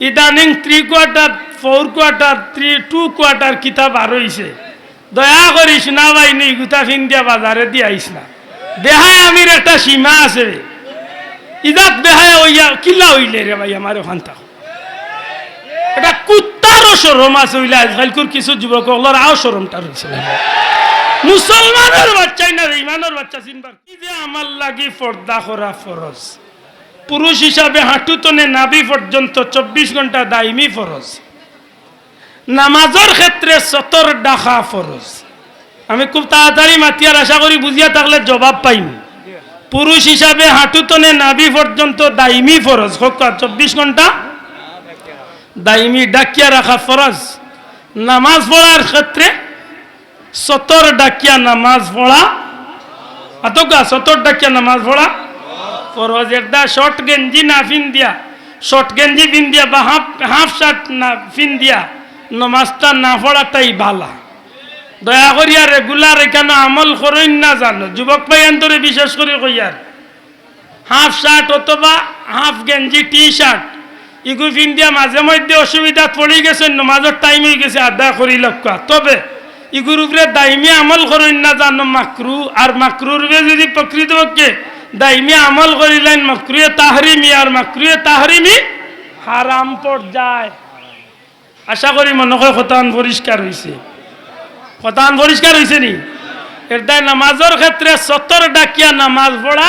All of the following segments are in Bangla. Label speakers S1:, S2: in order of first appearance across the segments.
S1: ইদানিং three quarter four quarter three two quarter কিতাব আর হইছে দয়া করিস না ভাই নি গুতা ফিন্দিয়া বাজারে দিয়ে আইস না। বেহায় আমির একটা সীমা আছে। ইদাত বেহায় হইয়া কিলা হইলে রে ভাই আমার ওখান থাকো। এটা কুত্তারও সরম আছে হইলে আজকালকুর কিছু যুবক হলার আও সরমটা রয়েছে মুসলমানের বাচ্চাই না ইমানের বাচ্চা চিনবার কি যে আমার লাগি পর্দা করা ফরজ পুরুষ হিসাবে হাঁটু তনে নাভি পর্যন্ত চব্বিশ ঘণ্টা দাইমি ফরজ। নামাজের ক্ষেত্রে সতর ডাকা ফরজ। আমি খুব তাড়াতাড়ি মাতিয়ার আশা করি বুঝিয়া থাকলে জবাব পাইনি পুরুষ হিসাবে হাঁটু তনে নাভি পর্যন্ত দাইমি ফরজ। হোক চব্বিশ ঘণ্টা দাইমি ডাকিয়া রাখা ফরজ। নামাজ পড়ার ক্ষেত্রে সতর ডাকিয়া নামাজ পড়া। আতকা সতর ডাকিয়া নামাজ পড়া। ফরজ একটা শর্ট গেঞ্জি না ফিন দিয়া শর্ট গেঞ্জি ফিন দিয়া বা হাফ হাফ শার্ট না ফিন দিয়া নমাজটা না পড়াটাই ভালা দয়া করিয়া রেগুলার এখানে আমল করেন না জানো যুবক ভাইয়ান্তরে বিশেষ করে কইয়ার হাফ শার্ট অথবা হাফ গেঞ্জি টি শার্ট ইগু ফিন দিয়া মাঝে মধ্যে অসুবিধা পড়ে গেছে নমাজের টাইম হয়ে গেছে আদা করি লক্ষ্য তবে ইগুর উপরে দাইমি আমল করেন না জানো মাকরু আর মাকরুর যদি প্রকৃতপক্ষে দাইমি আমল করিলেন, মাকরুয়ে তাহরিমি, আর মাকরুয়ে তাহরিমি হারাম পর্যায়। আশা করি মনে হয় শতান পরিষ্কার হয়েছে শতান পরিষ্কার হয়েছে নি? তাই নামাজের ক্ষেত্রে সতর ডাকিয়া নামাজ পড়া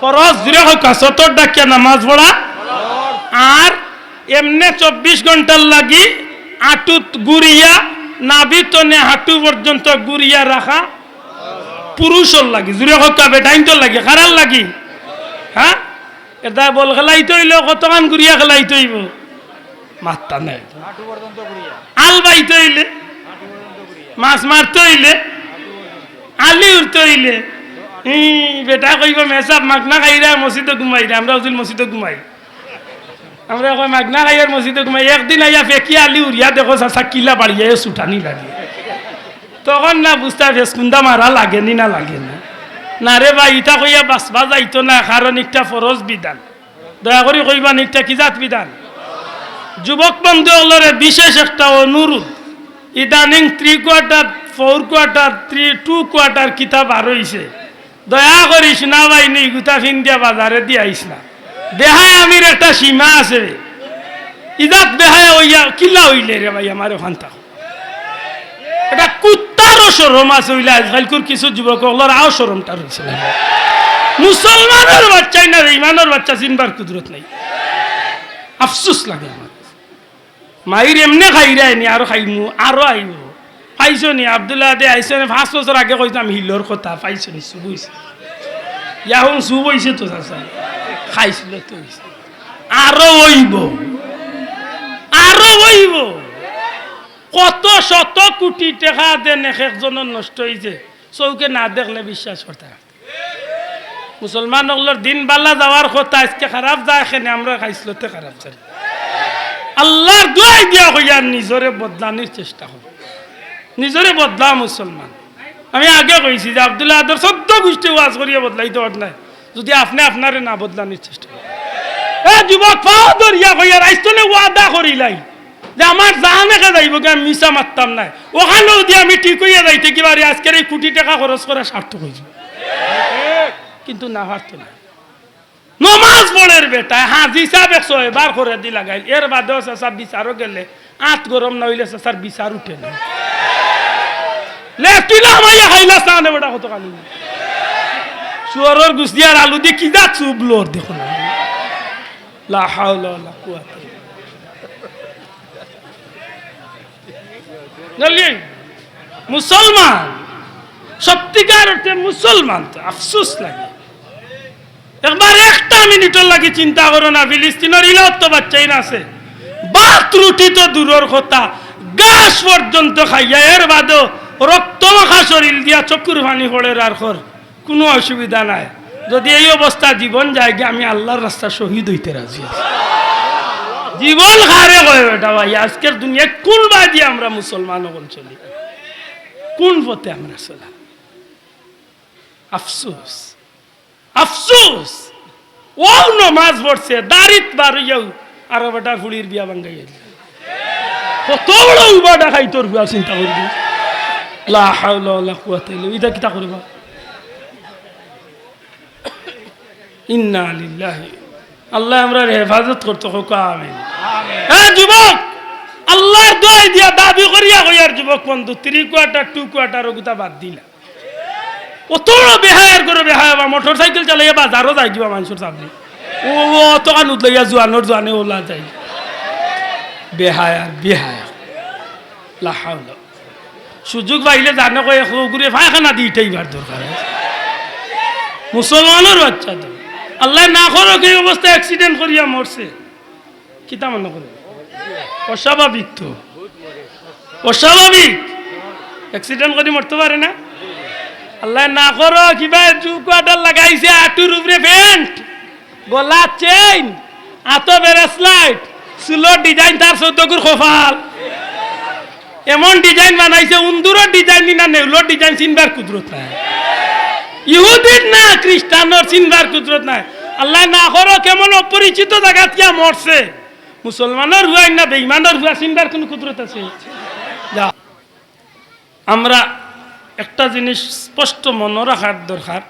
S1: ফরজ। জুড়ে হোক সতর ডাকিয়া নামাজ পড়া আর এমনি চব্বিশ ঘণ্টার লাগি আটুত গুড়িয়া, নাবিতনে হাঁটু পর্যন্ত গুড়িয়া রাখা পুরুষর লাগি জুড়ে হকা বেটাইন লাগি খারার লাগি। হ্যাঁ এটা বল খেলাইতে হইলে কতক্ষণ গুড়িয়া খেলাইতে হইব মাত্তা নাই। আল বাইতে হইলে মাছ মারতে হইলে আলি উঠতে হইলে ই, বেটা কইব মেসাব মাগনা খাইরা মসজিদে ঘুমাইরা আমরা উজুল মসজিদে ঘুমাই। আমরা কই মাগনা খাইয়ার মসজিদে ঘুমাই একদিন আইয়া ফেকি আলি উড়িয়া দেখো চাচা কিলা বাড়িয়া ছুটানি লাগে তখন না বুঝতে ফেসকুন্দা মারা লাগে নি না লাগে না না রে ভাই, ইটা কইয়া বাঁচবা যাইতো না কারণ একটা ফরজ বিধান। দয়া করে কইবা, নিকটা কি জাত বিধান? যুবক বন্ধুগুলোরে বিশেষ একটা অনুরোধ ইদানিং three quarter four quarter three two quarter কিতাব আর হইছে দয়া করিস না ভাই, নি গুতা বাজারে দিয়ে আইস না। বেহায় আমির একটা সীমা আছে। ইদাত বেহায় হইয়া, কিলা হইলে রে ভাই আমার ওখান থাকো সরম আছে হইলে আজকালকুর কিছু যুবক হলার আও রয়েছে। মুসলমানের বাচ্চাই না ইমানের বাচ্চা চিনবার কুদরত নাই। আফসুস লাগে আমার মাইর এমনি খাইরাই নি আরও খাইমু, আরও আইব পাইছো নি? আবদুল্লাহ দে আইসো নি? পাঁচ বছর আগে কইতাম হিলর কথা, পাইছো নি? চুব হইছে। ইয়াহুন চুব হইছে তো চাচা। খাইছিল তো আরও হইব। আরও হইব। কত শত কোটি টাকা দেন এক একজনের নষ্ট হয়েছে চৌকে না দেখলে বিশ্বাস করতে মুসলমান হকলের দিন বাল্লা যাওয়ার কথা, আজকে খারাপ যায় এখানে আমরা খাইছিলতে খারাপ যায় আল্লাহর দোয়াই দিয়া হইয়া নিজরে বদলানির চেষ্টা হবে নিজরে বদলা মুসলমান। আমি আগে কইছি যে আব্দুল্লাহ আদর সদ্য গোষ্ঠী ওয়াজ করিয়া বদলাইতে পার নাই। যদি আপনি আপনারে না বদলানির চেষ্টা করেন। যুবক, পাও ধরিয়া কইয়া রাইস্তনে ওয়াদা করিলাই। যে আমার জাহানেকে যাইব কি আমি মিশা মারতাম নাই। ওখানেও দিয়ে আমি ঠিক হইয়া যাইতে কি কিবারে আজকের এই কোটি টাকা খরচ করা সার্থক হয়েছে কিন্তু না পারতো না। নমাজ পড়ের বেটা, হাজি সাহেব একশো এবার করে দি লাগাই এর বাদেও চাষার বিচারও গেলে, আত গরম না হইলে চাষার বিচার উঠে না। লেফটিলা আমাইয়া খাইলা চানে বেটা কত কালি? সুয়ারর গুসদিয়ার আলু দিয়ে কি যা চুবলোর দেখো না। লা হাওলা ওয়ালা কুওয়াতা মুসলমান। সত্যিকার অর্থে মুসলমান তো, আফসোস লাগে। একবার একটা মিনিটের লাগে চিন্তা করো না, ফিলিস্তিনের ইলত তো বাচ্চাই না আছে। বাত রুটি তো দূরের কথা, গাছ পর্যন্ত খাইয়া এর বাদেও রক্ত মাখা শরীর দিয়া চকুর পানি পড়ে আর খর কোনো অসুবিধা নাই। যদি এই অবস্থা জীবন যায় গিয়ে আমি আল্লাহর রাস্তা শহীদ হইতে রাজি আছি। জীবন হারে কয় বেটা ভাই, আজকের দুনিয়া কোন বাদি আমরা মুসলমান হল চলি? কোন পথে আমরা চলা? আফসোস। আফসোস! ও নমাজ পড়ছে, দাড়িত বার আর বেটার ফুলির বিয়া বাঙ্গাই কত বড় উবাটা খাই তোর বিয়া, চিন্তা করবি। ইটা কিতা করবা? ইন্না আল্লাহ আমরা হেফাজত করতে হোক, আমিন। হ্যাঁ যুবক! আল্লাহর দোয়াই দিয়া দাবি করিয়া কইয়ার যুবক বন্ধু থ্রি কোয়ার্টার টু কোয়ার্টার ওগুতা বাদ দিলা। অত বেহায়ার করে বেহায়া বা মোটর সাইকেল চালাইয়া বাজারও যাই দিবা মানুষের সামনে ও ও অত কানুত লইয়া জোয়ানোর জোয়ানে ওলা যাই বেহায়া বেহায়া লাহাউলা সুযোগ পাইলে জানে কয়ে ঘুরে ফায়খানা দিয়ে ইটাইবার দরকার। মুসলমানের বাচ্চা তো। আল্লাহ না করো এই অবস্থা অ্যাক্সিডেন্ট করিয়া মরছে। কিতা মনে করে অস্বাভাবিক তো। অস্বাভাবিক। অ্যাক্সিডেন্ট করে মরতে পারে না। আল্লাহ না করো, কিবা জু কোয়ার্টার লাগাইছে আটুর উপরে প্যান্ট গলা চেইন। আত বেরেস লাইট চুলোর ডিজাইন তার চৌদ্দকুর খোফাল এমন ডিজাইন বানাইছে উন্দুরের ডিজাইন না নেউলোর ডিজাইন চিনবার কুদরত নাই। ইহুদির না খ্রিস্টানোর চিনবার কুদরত নাই। আল্লাহ না করো কেমন অপরিচিত জায়গা মরছে মুসলমানের হুয়াই না বেইমানের হুয়া চিনবার কোন কুদরত আছে? আমরা একটা জিনিস স্পষ্ট মনে রাখার দরকার।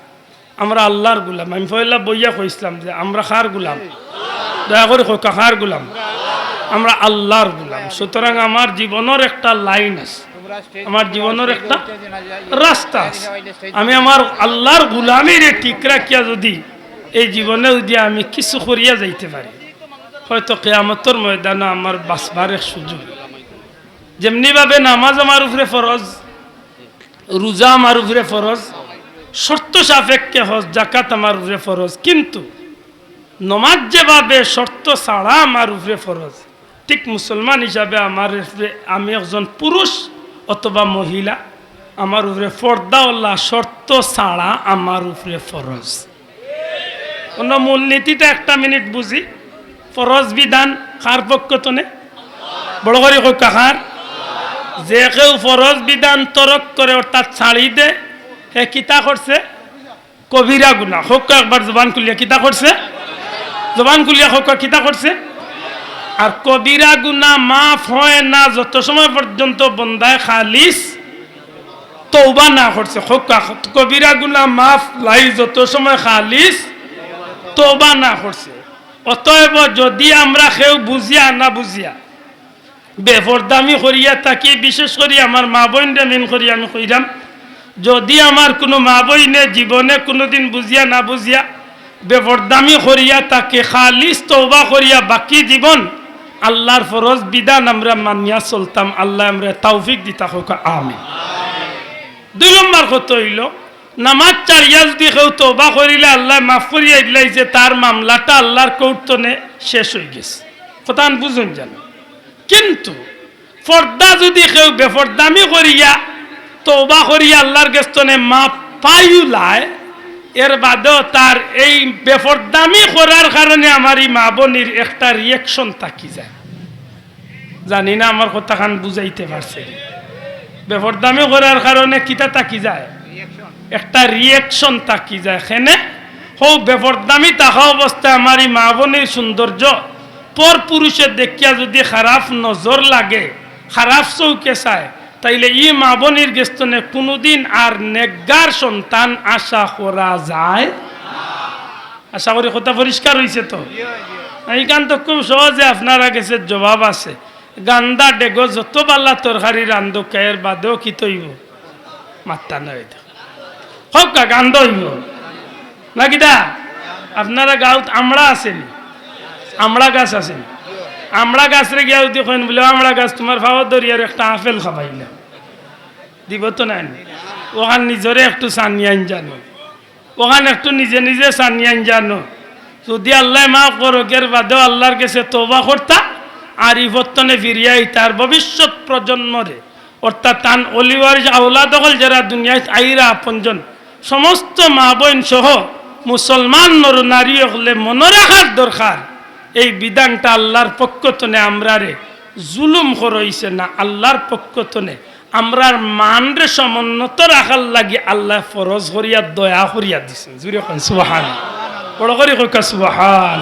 S1: আমরা আল্লাহর গুলাম। আমি পয়লা বইয়া কইছিলাম যে আমরা খার গুলাম? দয়া করে কই কাহার গুলাম? আমরা আল্লাহর গুলাম। সুতরাং আমার জীবনের একটা লাইন আছে। আমার জীবনের একটা রাস্তা আছে। আমি আমার আল্লাহর গুলামির ঠিক রাখিয়া যদি এই জীবনে যদি আমি কিছু করিয়া যাইতে পারি হয়তো কেয়ামতর ময়দানে আমার বাঁচবার এক সুযোগ। যেমনিভাবে নামাজ আমার উপরে ফরজ, রোজা আমার উপরে ফরজ, শর্ত সাপেক্ষে হজ জাকাত আমার উপরে ফরজ, কিন্তু নমাজ যেভাবে, শর্ত ছাড়া আমার উপরে ফরজ। ঠিক মুসলমান হিসাবে আমার আমি একজন পুরুষ অথবা মহিলা, আমার উপরে ফর্দাওয়াল্লা শর্ত ছাড়া আমার উপরে ফরজ। অন্য মূলনীতিটা একটা মিনিট বুঝি। ফরজ বিধান কার পক্ষ তনে বড় করে কাহার যে কেউ ফরজ বিধান তরক করে অর্থাৎ ছাড়ি দে হে কিতা করছে কবিরা গুণা। হোক একবার জবান খুলিয়া, কিতা করছে জবান খুলিয়া হোক কিতা করছে আর কবিরা গুণা মাফ হয় না, যত সময় পর্যন্ত বন্দায় খালিস তৌবা না করছে হোক কবিরা গুণা মাফ লাই, যত সময় খালিস তৌবা না করছে অতএব যদি আমরা কেউ বুঝিয়া না বুঝিয়া বেফরদামি করিয়া থাকি, বিশেষ করে আমার মা বোনরা মেন করি, আমি কইরাম, যদি আমার কোনো মা বইনে জীবনে কোনোদিন বুঝিয়া না বুঝিয়া বেফরদামি করিয়া তাকে খালিস তৌবা করিয়া বাকি জীবন, আল্লাহর ফরজ বিধান আমরা মানিয়া চলতাম। আল্লাহ আমরা তৌফিক দিতা হোক। আমি দুই নম্বর কত হইল নামাজ চারিয়া যদি কেউ তৌবা করিলে আল্লাহ মাফ করিয়া দিলাই যে তার মামলাটা আল্লাহর কৌর্তনে শেষ হয়ে গেছে। কথা বুঝুন জানো কিন্তু ফর্দা যদি কেউ বেফরদামি করিয়া তৌবা করিয়া আল্লাহর গেস্তনে মা পাইলায় এর বাদেও তার এই বেফরদামি করার কারণে আমার এই মা বোনির একটা রিয়েকশন থাকি যায়। জানি না আমার কথা খান বুঝাইতে পারছে বেফরদামি করার কারণে কিতা থাকি যায়? একটা রিয়েকশন থাকি যায় সেনে হৌ বেফরদামি থাকা অবস্থায় আমার এই মা বোনের সৌন্দর্য। পর পুরুষের দেখিয়া যদি খারাপ নজর লাগে, খারাপ চৌকে চায়, তাইলে ই মা বোনের গেস্তনে কোনোদিন আর নেগার সন্তান আশা করা যায় আশা করি কথা পরিষ্কার হয়েছে তো? এইখান তো খুব সহজে আপনারা গেছে জবাব আছে। গান্দা, ডেগো, যত বাল্লা তরকারি রান্ধো, কায়ের বাদেও কি তৈব? মাত্তা নয় হোক গান্ধ হইব নাকিটা আপনারা গাঁত আমড়া আছেনি? আমড়া গাছ আছে আমড়া গাছ রে গিয়া যদি কইন বলে আমড়া গাছ, তোমার ভাবত দরিয়ার একটা আপেল খাবাইলে দিব তো নাই ওখান নিজরে একটু সানিয়ান জানো ওখান একটু নিজে নিজে সানিয়ান জানো যদি আল্লাহ মা করকের বাদেও আল্লাহর কাছে তোবা করতা, আর ইবর্তনে ফিরিয়াই তার ভবিষ্যৎ প্রজন্মরে। অর্থাৎ তান অলিওয়ার আউলা দখল যারা দুনিয়ায় আইরা আপনজন সমস্ত মা বোন সহ মুসলমান নর নারী হলে মনে রাখার দরকার। এই বিধানটা আল্লাহর পক্ষ তনে আমরা রে জুলুম করইছে না, আল্লাহর পক্ষ তনে। আমরার মান রে সমুন্নত রাখার লাগি আল্লাহ ফরজ করিয়া, দয়া করিয়া দিছে। জুড়ে সুবাহান বড় করে সুবাহান